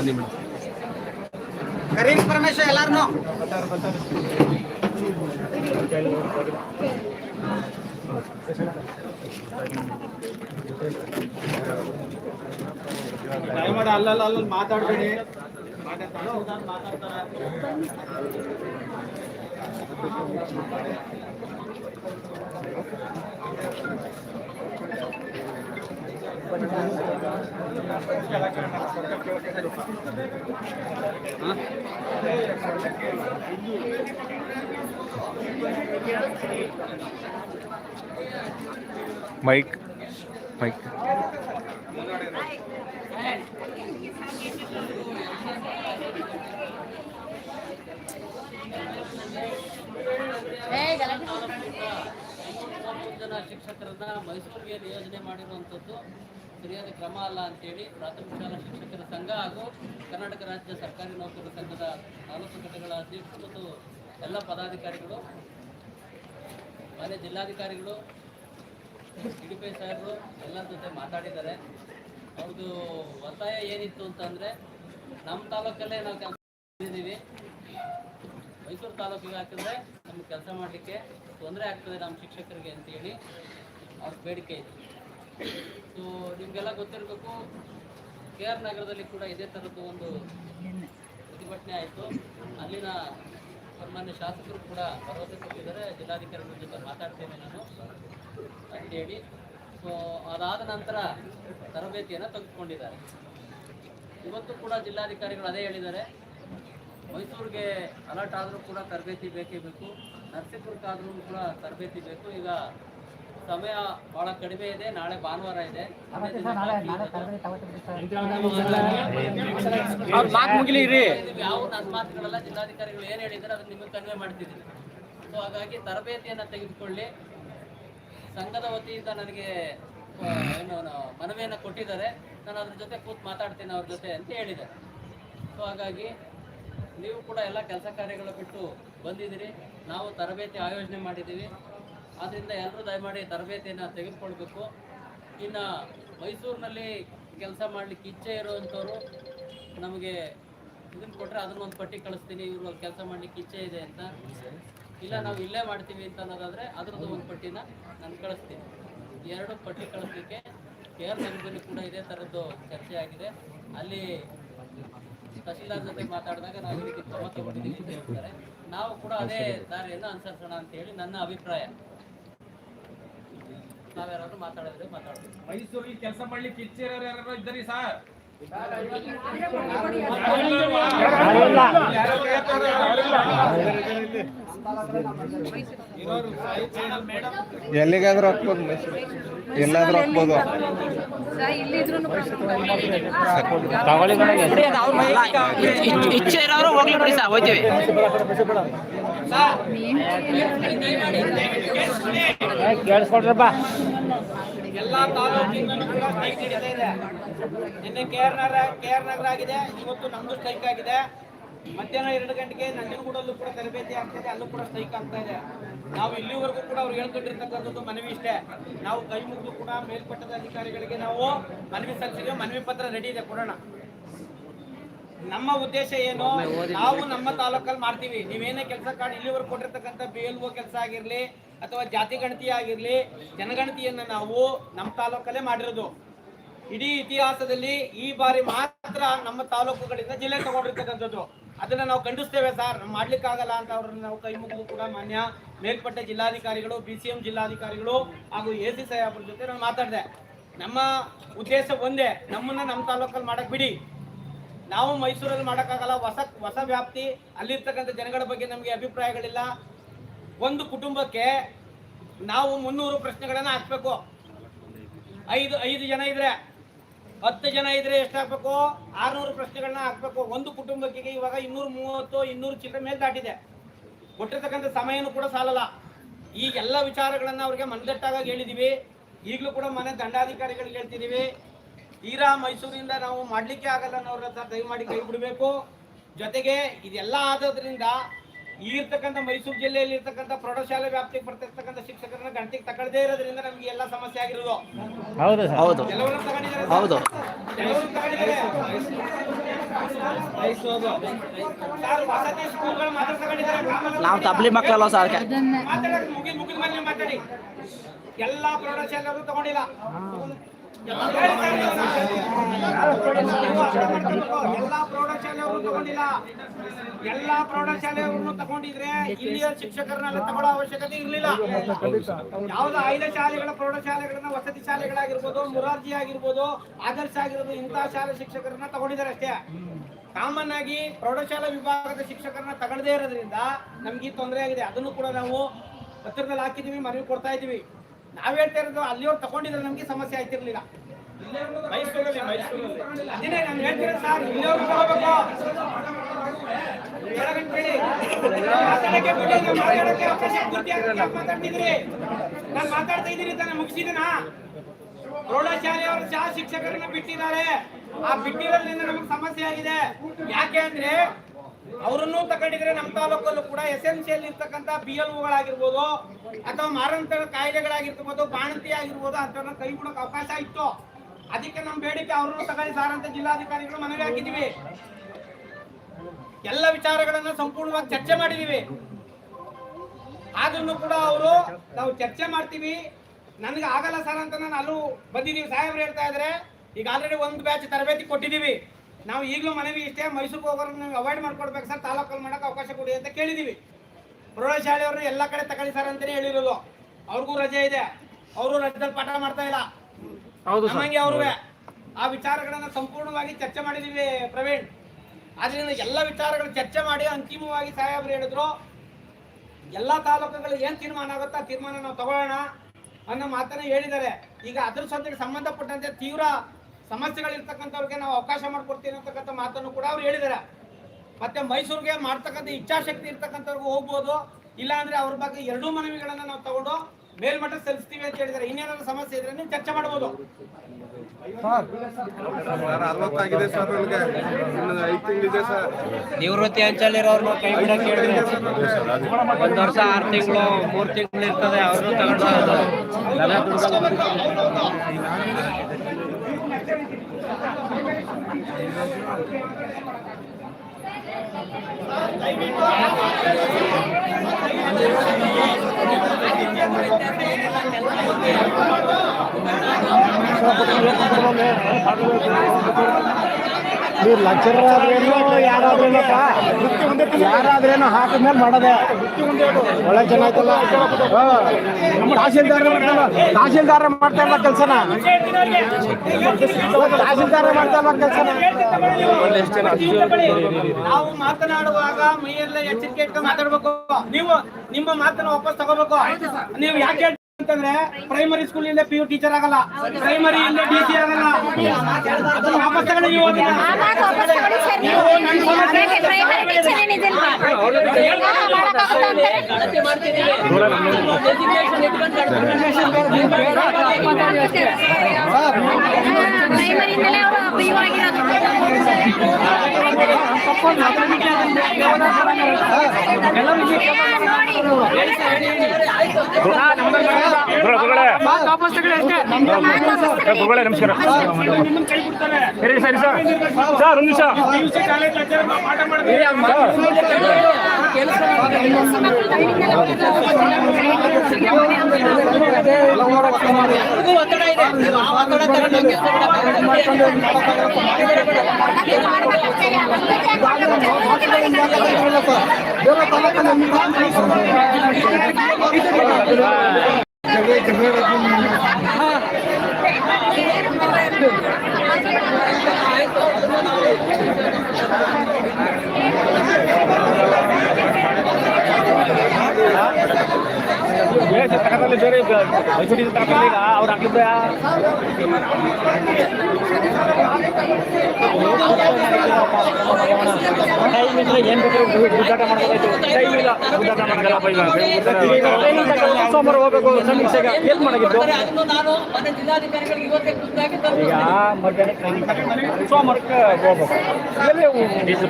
ಬನ್ನಿ ಮೇಡಮ್ ಕರೀಂ ಪರಮೇಶ ಎಲ್ಲಾರ್ನು ದಯಮಾಡಿ ಅಲ್ಲಲ್ಲ ಅಲ್ಲಲ್ಲಿ ಮಾತಾಡ್ಬೇಡಿ ಮಾತಾಡ್ತಾರೆ ಮೈಕ್ ಮೈಕ್ ಶಿಕ್ಷಕರನ್ನ ಮೈಸೂರಿಗೆ ನಿಯೋಜನೆ ಮಾಡಿರುವಂಥದ್ದು. ಸರಿಯಾದ ಕ್ರಮ ಅಲ್ಲ ಅಂತೇಳಿ ಪ್ರಾಥಮಿಕ ಶಾಲಾ ಶಿಕ್ಷಕರ ಸಂಘ ಹಾಗೂ ಕರ್ನಾಟಕ ರಾಜ್ಯ ಸರ್ಕಾರಿ ನೌಕರರ ಸಂಘದ ತಾಲೂಕು ಘಟಕಗಳ ಅಧ್ಯಕ್ಷರು ಮತ್ತು ಎಲ್ಲ ಪದಾಧಿಕಾರಿಗಳು ಮನೆ ಜಿಲ್ಲಾಧಿಕಾರಿಗಳು, ಡಿ ಪಿ ಸಾಹೇಬರು ಎಲ್ಲರ ಜೊತೆ ಮಾತಾಡಿದ್ದಾರೆ. ಅವ್ರದ್ದು ಒತ್ತಾಯ ಏನಿತ್ತು ಅಂತಂದರೆ ನಮ್ಮ ತಾಲೂಕಲ್ಲೇ ನಾವು ಕೆಲಸ ಮಾಡಿದ್ದೀವಿ. ಮೈಸೂರು ತಾಲೂಕಿಗೆ ಹಾಕಿದ್ರೆ ನಮ್ಗೆ ಕೆಲಸ ಮಾಡಲಿಕ್ಕೆ ತೊಂದರೆ ಆಗ್ತದೆ ನಮ್ಮ ಶಿಕ್ಷಕರಿಗೆ ಅಂತೇಳಿ ಅವ್ರ ಬೇಡಿಕೆ ಇತ್ತು ಸೊ ನಿಮಗೆಲ್ಲ ಗೊತ್ತಿರಬೇಕು ಕೆ ಆರ್ ನಗರದಲ್ಲಿ ಕೂಡ ಇದೇ ಥರದ್ದು ಒಂದು ಪ್ರತಿಭಟನೆ ಆಯಿತು. ಅಲ್ಲಿನ ಸನ್ಮಾನ್ಯ ಶಾಸಕರು ಕೂಡ ಭರವಸೆ ಕೊಟ್ಟಿದ್ದಾರೆ. ಜಿಲ್ಲಾಧಿಕಾರಿಗಳ ಜೊತೆ ಮಾತಾಡ್ತೇನೆ ನಾನು. ಅಂತೇಳಿ ಸೊ ಅದಾದ ನಂತರ ತರಬೇತಿಯನ್ನು ತೆಗೆದುಕೊಂಡಿದ್ದಾರೆ. ಇವತ್ತು ಕೂಡ ಜಿಲ್ಲಾಧಿಕಾರಿಗಳು ಅದೇ ಹೇಳಿದ್ದಾರೆ. ಮೈಸೂರಿಗೆ ಅಲರ್ಟ್ ಆದರೂ ಕೂಡ ತರಬೇತಿ ಬೇಕೇ ಬೇಕು. ನರಸೀಪುರಕ್ಕಾದ್ರೂ ಕೂಡ ತರಬೇತಿ ಬೇಕು. ಈಗ ಸಮಯ ಬಹಳ ಕಡಿಮೆ ಇದೆ. ನಾಳೆ ಭಾನುವಾರ ಇದೆ. ಯಾವ ನನ್ನ ಮಾತುಗಳೆಲ್ಲ ಜಿಲ್ಲಾಧಿಕಾರಿಗಳು ಏನ್ ಹೇಳಿದ್ರೆ ಅದನ್ನ ನಿಮಗೆ ಕನ್ವೆ ಮಾಡ್ತಿದ್ದೀನಿ. ಸೊ ಹಾಗಾಗಿ ತರಬೇತಿಯನ್ನ ತೆಗೆದುಕೊಳ್ಳಿ. ಸಂಘದ ವತಿಯಿಂದ ನನಗೆ ಏನು ಮನವಿಯನ್ನ ಮನವಿಯನ್ನು ಕೊಟ್ಟಿದ್ದಾರೆ. ನಾನು ಅದ್ರ ಜೊತೆ ಕೂತ್ ಮಾತಾಡ್ತೀನಿ ಅವ್ರ ಜೊತೆ ಅಂತ ಹೇಳಿದೆ ಸೊ ಹಾಗಾಗಿ ನೀವು ಕೂಡ ಎಲ್ಲ ಕೆಲಸ ಕಾರ್ಯಗಳು ಬಿಟ್ಟು ಬಂದಿದ್ದೀರಿ. ನಾವು ತರಬೇತಿ ಆಯೋಜನೆ ಮಾಡಿದ್ದೀವಿ. ಆದ್ದರಿಂದ ಎಲ್ಲರೂ ದಯಮಾಡಿ ತರಬೇತಿಯನ್ನು ತೆಗೆದುಕೊಳ್ಬೇಕು. ಇನ್ನು ಮೈಸೂರಿನಲ್ಲಿ ಕೆಲಸ ಮಾಡಲಿಕ್ಕೆ ಇಚ್ಛೆ ಇರೋವಂಥವ್ರು ನಮಗೆ ಇದನ್ನು ಕೊಟ್ಟರೆ ಅದನ್ನ ಒಂದು ಪಟ್ಟಿ ಕಳಿಸ್ತೀನಿ, ಇವರು ಕೆಲಸ ಮಾಡಲಿಕ್ಕೆ ಇಚ್ಛೆ ಇದೆ ಅಂತ. ಇಲ್ಲ, ನಾವು ಇಲ್ಲೇ ಮಾಡ್ತೀವಿ ಅಂತ ಅನ್ನೋದಾದರೆ ಅದರದ್ದು ಒಂದು ಪಟ್ಟಿನ ನಾನು ಕಳಿಸ್ತೀನಿ. ಎರಡು ಪಟ್ಟಿ ಕಳಿಸ್ಲಿಕ್ಕೆ ಕೆ ಆರ್ ನಗರದಲ್ಲಿ ಕೂಡ ಇದೇ ಥರದ್ದು ಚರ್ಚೆ ಆಗಿದೆ. ಅಲ್ಲಿ ತಹಶೀಲ್ದಾರ್ ಜೊತೆ ಮಾತಾಡಿದಾಗ ನಾವು ಇದಕ್ಕೆ ತಗೊಂಡಿದ್ದೀವಿ ಅಂತ ಹೇಳ್ತಾರೆ. ನಾವು ಕೂಡ ಅದೇ ದಾರಿಯನ್ನು ಅನುಸರಿಸೋಣ ಅಂತ ಹೇಳಿ ನನ್ನ ಅಭಿಪ್ರಾಯ. ನಾವ್ಯಾರಾದ್ರೂ ಮಾತಾಡಿದ್ರೆ ಮಾತಾಡ್ತೀವಿ. ಮೈಸೂರಿಗೆ ಕೆಲಸ ಮಾಡ್ಲಿಕ್ಕೆ ಇಚ್ಛೆ ಇರೋರು ಯಾರು ಇದ್ದರಿ ಸರ್? ಎಲ್ಲಿಗಾದ್ರೂ ಹಾಕ್ಬೋದು ಮೈಸೂರು ಎಲ್ಲಾದ್ರೂ ಹಾಕ್ಬೋದು ಇಚ್ಛೆ ಇರೋರು ಹೋಗ್ಲಿ ಬಿಡಿ ಸರ್ ಕೇಳಿಸ್ಕೊಡ್ರಪ್ಪ ಎಲ್ಲ ತಾಲೂಕಿಂದಲೂ ಕೂಡ ಸ್ಟ್ರೈಕ್ ಇದೆ. ನಿನ್ನೆ K R Nagar K R Nagar ಆಗಿದೆ. ಇವತ್ತು ನಮ್ದು ಸ್ಟ್ರೈಕ್ ಆಗಿದೆ. ಮಧ್ಯಾಹ್ನ ಎರಡು ಗಂಟೆಗೆ ನಂಜನಗೂಡಲ್ಲೂ ಕೂಡ ತರಬೇತಿ ಆಗ್ತಿದೆ ಅಲ್ಲೂ ಕೂಡ ಸ್ಟ್ರೈಕ್ ಆಗ್ತಾ ಇದೆ. ನಾವು ಇಲ್ಲಿವರೆಗೂ ಕೂಡ ಅವ್ರು ಹೇಳ್ಕೊಂಡಿರ್ತಕ್ಕಂಥದ್ದು ಮನವಿ ಇಷ್ಟೇ. ನಾವು ಕೈ ಮುಗಿದು ಕೂಡ ಮೇಲ್ಪಟ್ಟದ ಅಧಿಕಾರಿಗಳಿಗೆ ನಾವು ಮನವಿ ಸಲ್ಲಿಸಿದ್ವಿ. ಮನವಿ ಪತ್ರ ರೆಡಿ ಇದೆ ಕೊಡೋಣ. ನಮ್ಮ ಉದ್ದೇಶ ಏನು? ನಾವು ನಮ್ಮ ತಾಲೂಕಲ್ಲಿ ಮಾಡ್ತೀವಿ. ನೀವೇನೇ ಕೆಲಸ ಕಾಣಿ ಇಲ್ಲಿವರೆಗೂ ಕೊಟ್ಟಿರ್ತಕ್ಕಂಥ ಬಿ ಎಲ್ ಕೆಲಸ ಆಗಿರ್ಲಿ ಅಥವಾ ಜಾತಿ ಗಣತಿ ಆಗಿರಲಿ ಜನಗಣತಿಯನ್ನ ನಾವು ನಮ್ಮ ತಾಲೂಕಲ್ಲೇ ಮಾಡಿರೋದು. ಇಡೀ ಇತಿಹಾಸದಲ್ಲಿ ಈ ಬಾರಿ ಮಾತ್ರ ನಮ್ಮ ತಾಲೂಕುಗಳಿಂದ ಜಿಲ್ಲೆ ತಗೊಂಡಿರ್ತಕ್ಕಂಥದ್ದು. ಅದನ್ನ ನಾವು ಖಂಡಿಸ್ತೇವೆ ಸರ್. ಮಾಡ್ಲಿಕ್ಕಾಗಲ್ಲ ಅಂತ ಅವ್ರನ್ನ ನಾವು ಕೈ ಮುಗಿದು ಕೂಡ ಮಾನ್ಯ ಮೇಲ್ಪಟ್ಟ ಜಿಲ್ಲಾಧಿಕಾರಿಗಳು ಬಿ ಸಿ ಎಂ ಜಿಲ್ಲಾಧಿಕಾರಿಗಳು ಹಾಗೂ ಎ ಸಿ ಸಾಹೇಬ್ರ ಜೊತೆ ನಾನು ಮಾತಾಡಿದೆ. ನಮ್ಮ ಉದ್ದೇಶ ಒಂದೇ, ನಮ್ಮನ್ನ ನಮ್ಮ ತಾಲೂಕಲ್ಲಿ ಮಾಡಕ್ ಬಿಡಿ. ನಾವು ಮೈಸೂರಲ್ಲಿ ಮಾಡೋಕ್ಕಾಗಲ್ಲ, ಹೊಸ ಹೊಸ ವ್ಯಾಪ್ತಿ, ಅಲ್ಲಿರ್ತಕ್ಕಂಥ ಜನಗಳ ಬಗ್ಗೆ ನಮಗೆ ಅಭಿಪ್ರಾಯಗಳಿಲ್ಲ. ಒಂದು ಕುಟುಂಬಕ್ಕೆ ನಾವು ಮುನ್ನೂರು ಪ್ರಶ್ನೆಗಳನ್ನ ಹಾಕ್ಬೇಕು. ಐದು ಐದು ಜನ ಇದ್ರೆ, ಹತ್ತು ಜನ ಇದ್ರೆ ಎಷ್ಟು ಹಾಕ್ಬೇಕು ಆರ್ನೂರು ಪ್ರಶ್ನೆಗಳನ್ನ ಹಾಕ್ಬೇಕು. ಒಂದು ಕುಟುಂಬಕ್ಕೆ ಇವಾಗ ಇನ್ನೂರ ಮೂವತ್ತು, ಇನ್ನೂರು ಚಿಲ್ಲರೆ ಮೇಲೆ ದಾಟಿದೆ. ಕೊಟ್ಟಿರ್ತಕ್ಕಂಥ ಸಮಯನೂ ಕೂಡ ಸಾಲಲ್ಲ. ಈ ಎಲ್ಲ ವಿಚಾರಗಳನ್ನ ಅವ್ರಿಗೆ ಮನದಟ್ಟಾಗ ಹೇಳಿದೀವಿ. ಈಗಲೂ ಕೂಡ ಮನೆ ದಂಡಾಧಿಕಾರಿಗಳಿಗೆ ಹೇಳ್ತಿದೀವಿ. ತೀರಾ ಮೈಸೂರಿಂದ ನಾವು ಮಾಡಲಿಕ್ಕೆ ಆಗಲ್ಲ ಅನ್ನೋರ ದಯಮಾಡಿ ಕೈ ಬಿಡಬೇಕು. ಜೊತೆಗೆ ಇದೆಲ್ಲ ಆದದ್ರಿಂದ ಈ ಇರ್ತಕ್ಕಂಥ ಮೈಸೂರು ಜಿಲ್ಲೆಯಲ್ಲಿ ಇರ್ತಕ್ಕಂಥ ಪ್ರೌಢಶಾಲೆ ವ್ಯಾಪ್ತಿಗೆ ಬರ್ತಿರ್ತಕ್ಕಂಥ ಶಿಕ್ಷಕರನ್ನ ಗಂಟೆಗೆ ತಗೊಳ್ಳದೇ ಇರೋದ್ರಿಂದ ನಮ್ಗೆ ಎಲ್ಲ ಸಮಸ್ಯೆ ಆಗಿರೋದು. ಹೌದು ಹೌದು. ಕೆಲವರು ತಗೊಂಡಿದ್ದಾರೆ ಹೌದು. ನಾವು ತಬ್ಲಿ ಮಕ್ಕಳಲ್ಲ ಸರ್ ಮುಗಿದ್ ಮುಗಿದ ಮೇಲೆ ಮಾತಾಡಿ. ಎಲ್ಲಾ ಪ್ರೌಢಶಾಲೆಯವರು ತಗೊಂಡಿಲ್ಲ. ಎಲ್ಲ ಪ್ರೌಢಶಾಲೆಯವರು ತಗೊಂಡಿಲ್ಲ. ಎಲ್ಲಾ ಪ್ರೌಢಶಾಲೆಯವರು ತಗೊಂಡಿದ್ರೆ ಇಲ್ಲಿಯ ಶಿಕ್ಷಕರನ್ನೆಲ್ಲ ತಗೊಳ್ಳೋ ಅವಶ್ಯಕತೆ ಇರಲಿಲ್ಲ. ಯಾವ್ದು ಆಯ್ದ ಶಾಲೆಗಳ ಪ್ರೌಢಶಾಲೆಗಳನ್ನ ವಸತಿ ಶಾಲೆಗಳಾಗಿರ್ಬೋದು ಮುರಾರ್ಜಿ ಆಗಿರ್ಬೋದು ಆದರ್ಶ ಆಗಿರ್ಬೋದು ಇಂತಹ ಶಾಲೆ ಶಿಕ್ಷಕರನ್ನ ತಗೊಂಡಿದ್ದಾರೆ ಅಷ್ಟೇ. ಕಾಮನ್ ಆಗಿ ಪ್ರೌಢಶಾಲಾ ವಿಭಾಗದ ಶಿಕ್ಷಕರನ್ನ ತಗೊಳ್ಳದೇ ಇರೋದ್ರಿಂದ ನಮ್ಗೆ ಈ ತೊಂದರೆ ಆಗಿದೆ. ಅದನ್ನು ಕೂಡ ನಾವು ಪತ್ರದಲ್ಲಿ ಹಾಕಿದೀವಿ ಮನವಿ ಕೊಡ್ತಾ ಇದೀವಿ ನಾವ್ ಹೇಳ್ತಾ ಇರೋದು ಅಲ್ಲಿಯವ್ರು ತಗೊಂಡಿದ್ರೆ ನಮ್ಗೆ ಸಮಸ್ಯೆ ಆಯ್ತಿರ್ಲಿಲ್ಲ ಮೈಸೂರಲ್ಲಿ ಮೈಸೂರಲ್ಲಿ. ಅದೇನೇ ನಾನು ಹೇಳ್ತೀನಿ ಸರ್ ಇಲ್ಲಿಯವ್ರು ತಗೋಬೇಕು ನಾನು ಮಾತಾಡ್ತಾ ಇದ್ದೀನಿ ತಾನೇ ಮುಗಿಸಿದನಾ ಪ್ರೌಢಶಾಲೆಯವರು ಸಹ ಶಿಕ್ಷಕರನ್ನ ಬಿಟ್ಟಿದ್ದಾರೆ ಆ ಬಿಟ್ಟಿರೋದ್ರಿಂದ ನಮಗೆ ಸಮಸ್ಯೆ ಆಗಿದೆ ಯಾಕೆ ಅಂದ್ರೆ ಅವರನ್ನು ತಗೊಂಡಿದ್ರೆ ನಮ್ಮ ತಾಲೂಕಲ್ಲೂ ಕೂಡ ಎಸೆನ್ಷಿಯಲ್ ಇರ್ತಕ್ಕಂತ ಬಿ ಎಲ್ ಓಗಳಾಗಿರ್ಬೋದು ಅಥವಾ ಮಾರಂತ ಕಾಯಿಲೆಗಳಾಗಿರ್ಬೋದು ಬಾಣಂತಿ ಆಗಿರ್ಬೋದು ಅಂತವ್ರನ್ನ ಕೈ ಅವಕಾಶ ಇತ್ತು ಅದಕ್ಕೆ ನಮ್ಮ ಬೇಡಿಕೆ ಅವ್ರನ್ನು ತಗೊಳ್ಳಿ ಸಾರ್ ಅಂತ ಜಿಲ್ಲಾಧಿಕಾರಿಗಳು ಮನವಿ ಹಾಕಿದೀವಿ ಎಲ್ಲ ವಿಚಾರಗಳನ್ನು ಸಂಪೂರ್ಣವಾಗಿ ಚರ್ಚೆ ಮಾಡಿದೀವಿ ಆದ್ರೂ ಕೂಡ ಅವರು ನಾವು ಚರ್ಚೆ ಮಾಡ್ತೀವಿ. ನನಗೆ ಆಗಲ್ಲ ಸರ್ ಅಂತ ನಾನು ಅಲ್ಲೂ ಬಂದಿದ್ದೀವಿ. ಸಾಹೇಬ್ರು ಹೇಳ್ತಾ ಇದ್ರೆ ಈಗ ಆಲ್ರೆಡಿ ಒಂದು ಬ್ಯಾಚ್ ತರಬೇತಿ ಕೊಟ್ಟಿದ್ದೀವಿ. ನಾವು ಈಗಲೂ ಮನವಿ ಇಷ್ಟೇ ಮೈಸೂರಿಗೆ ಹೋಗೋರು ನೀವು ಅವಾಯ್ಡ್ ಮಾಡ್ಕೊಡ್ಬೇಕು ಸರ್ ತಾಲೂಕಲ್ಲಿ ಮಾಡೋಕೆ ಅವಕಾಶ ಕೊಡಿ ಅಂತ ಕೇಳಿದ್ದೀವಿ. ಪ್ರೌಢಶಾಲೆಯವರು ಎಲ್ಲ ಕಡೆ ತಗೊಳ್ಳಿ ಸರ್ ಅಂತಲೇ ಹೇಳಿರೋದು. ಅವ್ರಿಗೂ ರಜೆ ಇದೆ. ಅವರು ರಜದಲ್ಲಿ ಪಾಠ ಮಾಡ್ತಾ ಇಲ್ಲ. ನಮ್ಮಂಗೆ ಅವ್ರಿಗೆ ಆ ವಿಚಾರಗಳನ್ನು ಸಂಪೂರ್ಣವಾಗಿ ಚರ್ಚೆ ಮಾಡಿದೀವಿ ಪ್ರವೀಣ್. ಆದ್ರಿಂದ ಎಲ್ಲ ವಿಚಾರಗಳು ಚರ್ಚೆ ಮಾಡಿ ಅಂತಿಮವಾಗಿ ಸಾಹೇಬ್ರು ಹೇಳಿದ್ರು. ಎಲ್ಲ ತಾಲೂಕುಗಳು ಏನ್ ತೀರ್ಮಾನ ಆಗುತ್ತಾ ತೀರ್ಮಾನ ನಾವು ತಗೊಳ್ಳೋಣ ಅನ್ನೋ ಮಾತನ್ನ ಹೇಳಿದ್ದಾರೆ. ಈಗ ಅದ್ರ ಜೊತೆಗೆ ಸಂಬಂಧಪಟ್ಟಂತೆ ತೀವ್ರ ಸಮಸ್ಯೆಗಳಿರ್ತಕ್ಕಂಥವ್ರಿಗೆ ನಾವು ಅವಕಾಶ ಮಾಡ್ಕೊಡ್ತೀವಿ ಅಂತಕ್ಕಂಥ ಮಾತನ್ನು ಕೂಡ ಅವ್ರು ಹೇಳಿದ್ದಾರೆ. ಮತ್ತೆ ಮೈಸೂರಿಗೆ ಮಾಡ್ತಕ್ಕಂಥ ಇಚ್ಛಾಶಕ್ತಿ ಇರ್ತಕ್ಕಂಥವ್ರಿಗೂ ಹೋಗ್ಬೋದು. ಇಲ್ಲ ಅಂದ್ರೆ ಅವ್ರ ಬಗ್ಗೆ ಎರಡೂ ಮನವಿಗಳನ್ನ ನಾವು ತಗೊಂಡು ಮೇಲ್ಮಟ್ಟ ಸಲ್ಲಿಸ್ತೀವಿ ಅಂತ ಹೇಳಿದ್ದಾರೆ. ಇನ್ನೇನಾದ್ರೂ ಸಮಸ್ಯೆ ಇದ್ರೆ ನೀವು ಚರ್ಚೆ ಮಾಡ್ಬೋದು. ಅರವತ್ತಾಗಿದೆ ಸರ್ ನನಗೆ ಇನ್ನು ಐದು ತಿಂಗಳಿದೆ ಸರ್. ನಿವೃತ್ತಿ ಅಂಚಲ್ಲಿರೋರು ಕೈ ಬಿಡಕ್ಕೆ ಹೇಳಿದ್ರೆ ಒಂದ್ ವರ್ಷ ಆರು ತಿಂಗಳು ಮೂರ್ ತಿಂಗಳು ಇರ್ತದೆ ಅವ್ರನ್ನೂ ತಗೊಂಡು ನೀವು మీరు లక్ష రూపాయలు ಯಾರಾದ್ರೇನು ಹಾಕಿದ್ಮೇಲೆ ಮಾಡೋದೆ. ಒಳ್ಳೆ ಚೆನ್ನಾಯ್ತಲ್ಲ ಮಾಡ್ತಾರ ತಹಸೀಲ್ದಾರ ಮಾಡ್ತಾ ಇಲ್ಲ ಕೆಲಸನ. ತಹಸೀಲ್ದಾರ ಮಾಡ್ತಾ ಇಲ್ಲ ಕೆಲಸನ. ನಾವು ಮಾತನಾಡುವಾಗ ಮೈಯೆಲ್ಲ ಎಚ್ಚರಿಕೆ ಇಟ್ಕೊಂಡು ಮಾತಾಡ್ಬೇಕು. ನೀವು ನಿಮ್ಮ ಮಾತನ್ನ ವಾಪಸ್ ತಗೋಬೇಕು. ನೀವು ಯಾಕೆ ಅಂತಂದ್ರೆ ಪ್ರೈಮರಿ ಸ್ಕೂಲ್ ಇಂದ ಪಿ ಯು ಟೀಚರ್ ಆಗಲ್ಲ ಪ್ರೈಮರಿ ಇಂದ ಡಿ ಸಿ ಆಗಲ್ಲ ವಾಪಸ್ ತಗೊಳ್ಳಿ ನೀವು. ಗುರುಗಳೇ ನಮಸ್ಕಾರ ಸರಿ ಸರಿ ಸರ್ ಸರ್ ಒಂದು ನಿಮಿಷ ಒತ್ತಡ ಇದೆ ಆ ಹಂಗೆ ಬೇರೆ ಮೈಸೂರಿನ ತಗೊಂಡು ಈಗ ಅವ್ರು ಹಾಕಿದ್ದ ಟೈಮ್ ಇದ್ರೆ ಏನ್ ಬೇಕು ಗುದ್ದಾಟ ಮಾಡ್ಬೋದಾಯ್ತು ಟೈಮ್ ಇಲ್ಲ ಗುದ್ದಾಟ ಮಾಡಲ್ಲಪ್ಪ ಈಗ ಸೋಮವಾರ ಹೋಗ್ಬೇಕು ಸಮೀಕ್ಷೆಗೆ ಏನ್ ಮಾಡಾಗಿತ್ತು. ಈಗ ಮಧ್ಯಾಹ್ನ ಸೋಮವಾರಕ್ಕೆ ಹೋಗ್ಬೇಕು ಎಲ್ಲಿ ಡೀಸೆಲ್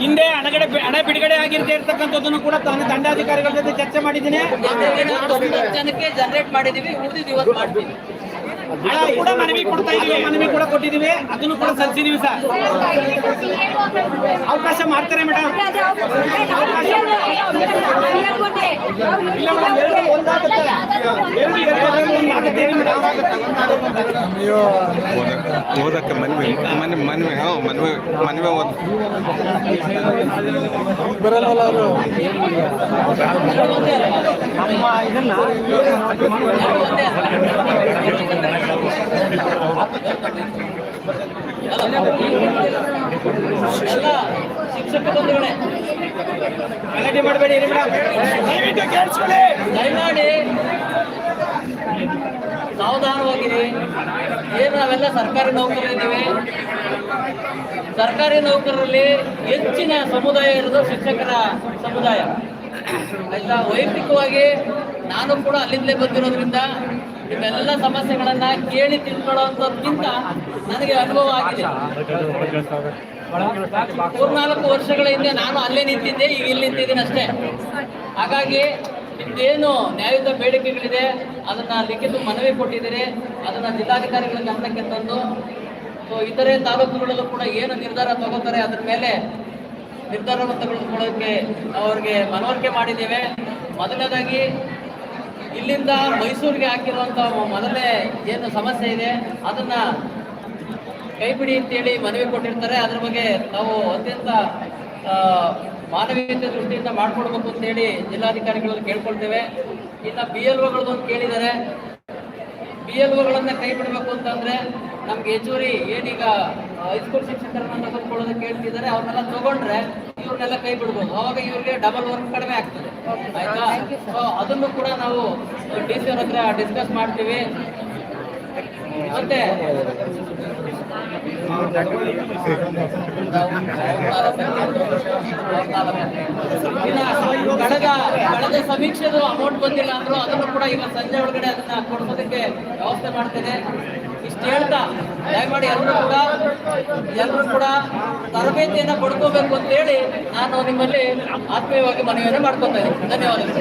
ಹಿಂದೆ ಹಣಗಡೆ ಹಣ ಬಿಡುಗಡೆ ಆಗಿರದೇ ಇರ್ತಕ್ಕಂಥದ್ದನ್ನು ಕೂಡ ತಾನು ದಂಡಾಧಿಕಾರಿಗಳ ಜೊತೆ ಚರ್ಚೆ ಮಾಡಿದ್ದೀನಿ. ಜನಕ್ಕೆ ಜನರೇಟ್ ಮಾಡಿದೀವಿ ಉಳಿದಿದ್ದು ಇವತ್ತು ಮಾಡ್ತೀವಿ. ಹಣ ಕೂಡ ಮನವಿ ಕೊಡ್ತಾ ಇದೀವಿ ಮನವಿ ಕೂಡ ಕೊಟ್ಟಿದೀವಿ. ಅದನ್ನು ಕೂಡ ಸಲ್ಲಿಸಿದೀವಿ ಸರ್. ಅವಕಾಶ ಮಾಡ್ತಾರೆ ಮೇಡಮ್. ಮೇಡಮ್ ಓದಕ್ಕೆ ಮನ್ವಿ ಮನ್ ಮನ್ವಿ ಹಾಂ ಮನ್ವಿ ಮನ್ವಿ ಓದ್. ಎಲ್ಲ ಶಿಕ್ಷಕ ಬಂಧುಗಳೇ ಗಲಾಟೆ ಮಾಡಬೇಡಿ ದಯವಿಟ್ಟು ಕೇಳಿಸ್ಕೊಳ್ಳಿ. ದಯಮಾಡಿ. ಸಾವಧಾನವಾಗಿರಿ. ಏನು ನಾವೆಲ್ಲ ಸರ್ಕಾರಿ ನೌಕರರಿದ್ದೀವಿ ಸರ್ಕಾರಿ ನೌಕರರಲ್ಲಿ ಹೆಚ್ಚಿನ ಸಮುದಾಯ ಇರೋದು ಶಿಕ್ಷಕರ ಸಮುದಾಯ. ಆಯ್ತಾ? ವೈಯಕ್ತಿಕವಾಗಿ ನಾನು ಕೂಡ ಅಲ್ಲಿಂದಲೇ ಬಂದಿರೋದ್ರಿಂದ ನಿಮ್ಮೆಲ್ಲ ಸಮಸ್ಯೆಗಳನ್ನ ಕೇಳಿ ತಿಳ್ಕೊಳ್ಳೋವಂಥದ್ಕಿಂತ ನನಗೆ ಅನುಭವ ಆಗಿದೆ. ಮೂರ್ನಾಲ್ಕು ವರ್ಷಗಳ ಹಿಂದೆ ನಾನು ಅಲ್ಲೇ ನಿಂತಿದ್ದೆ, ಈಗ ಇಲ್ಲಿ ನಿಂತಿದ್ದೀನಿ ಅಷ್ಟೇ. ಹಾಗಾಗಿ ನಿಮ್ದೇನು ನ್ಯಾಯಯುತ ಬೇಡಿಕೆಗಳಿದೆ, ಅದನ್ನ ಲಿಖಿತ ಮನವಿ ಕೊಟ್ಟಿದ್ದೀರಿ, ಅದನ್ನ ಜಿಲ್ಲಾಧಿಕಾರಿಗಳ ಗಮನಕ್ಕೆ ತಂದು ಇತರೆ ತಾಲೂಕುಗಳಲ್ಲೂ ಕೂಡ ಏನು ನಿರ್ಧಾರ ತಗೋತಾರೆ, ಅದ್ರ ಮೇಲೆ ನಿರ್ಧಾರವನ್ನು ತಗೊಳ್ಳೋದಕ್ಕೆ ಅವ್ರಿಗೆ ಮನವರಿಕೆ ಮಾಡಿದ್ದೇವೆ. ಮೊದಲನೇದಾಗಿ ಇಲ್ಲಿಂದ ಮೈಸೂರಿಗೆ ಹಾಕಿರುವಂಥ ಮೊದಲೇ ಏನು ಸಮಸ್ಯೆ ಇದೆ, ಅದನ್ನ ಕೈ ಬಿಡಿ ಅಂತೇಳಿ ಮನವಿ ಕೊಟ್ಟಿರ್ತಾರೆ. ಅದ್ರ ಬಗ್ಗೆ ನಾವು ಅತ್ಯಂತ ಮಾನವೀಯತೆ ದೃಷ್ಟಿಯಿಂದ ಮಾಡ್ಕೊಡ್ಬೇಕು ಅಂತೇಳಿ ಜಿಲ್ಲಾಧಿಕಾರಿಗಳಲ್ಲಿ ಕೇಳ್ಕೊಳ್ತೇವೆ. ಇನ್ನು ಬಿ ಎಲ್ ಒಗಳದೊಂದು ಕೇಳಿದ್ದಾರೆ ಬಿ ಎಲ್ ಒಗಳನ್ನ ಕೈ ಬಿಡಬೇಕು ಅಂತಂದ್ರೆ ನಮ್ಗೆ ಹೆಚ್ಚುವರಿ ಏನೀಗ ಹೈಸ್ಕೂಲ್ ಶಿಕ್ಷಕರನ್ನ ತಗೊಂಡ್ಕೊಳ್ಳೋದಕ್ಕೆ ಹೇಳ್ತಿದ್ದಾರೆ ಅವ್ರನ್ನೆಲ್ಲ ತಗೊಂಡ್ರೆ ಇವ್ರನ್ನೆಲ್ಲ ಕೈ ಬಿಡ್ಬೋದು. ಅವಾಗ ಇವ್ರಿಗೆ ಡಬಲ್ ವರ್ಕ್ ಕಡಿಮೆ ಆಗ್ತದೆ. ಆಯ್ತಾ? ಸೊ ಅದನ್ನು ಕೂಡ ನಾವು ಡಿ ಸಿ ಅವ್ರ ಹತ್ರ ಡಿಸ್ಕಸ್ ಮಾಡ್ತೀವಿ. ಮತ್ತೆ? ಕಳೆದ ಕಳೆದ ಸಮೀಕ್ಷೆದು ಅಮೌಂಟ್ ಬಂದಿಲ್ಲ ಅಂದ್ರು ಅದನ್ನು ಕೂಡ ಈಗ ಸಂಜೆ ಒಳಗಡೆ ಅದನ್ನ ಕೊಡ್ಸೋದಕ್ಕೆ ವ್ಯವಸ್ಥೆ ಮಾಡ್ತೇನೆ. ಇಷ್ಟು ಹೇಳ್ತಾ, ದಯಮಾಡಿ ಎಲ್ಲರೂ ಕೂಡ ಎಲ್ಲರೂ ಕೂಡ ತರಬೇತಿಯನ್ನು ಪಡ್ಕೋಬೇಕು ಅಂತೇಳಿ ನಾನು ನಿಮ್ಮಲ್ಲಿ ಆತ್ಮೀಯವಾಗಿ ಮನವಿಯನ್ನು ಮಾಡ್ಕೊತಾ ಇದ್ದೀನಿ. ಧನ್ಯವಾದಗಳು.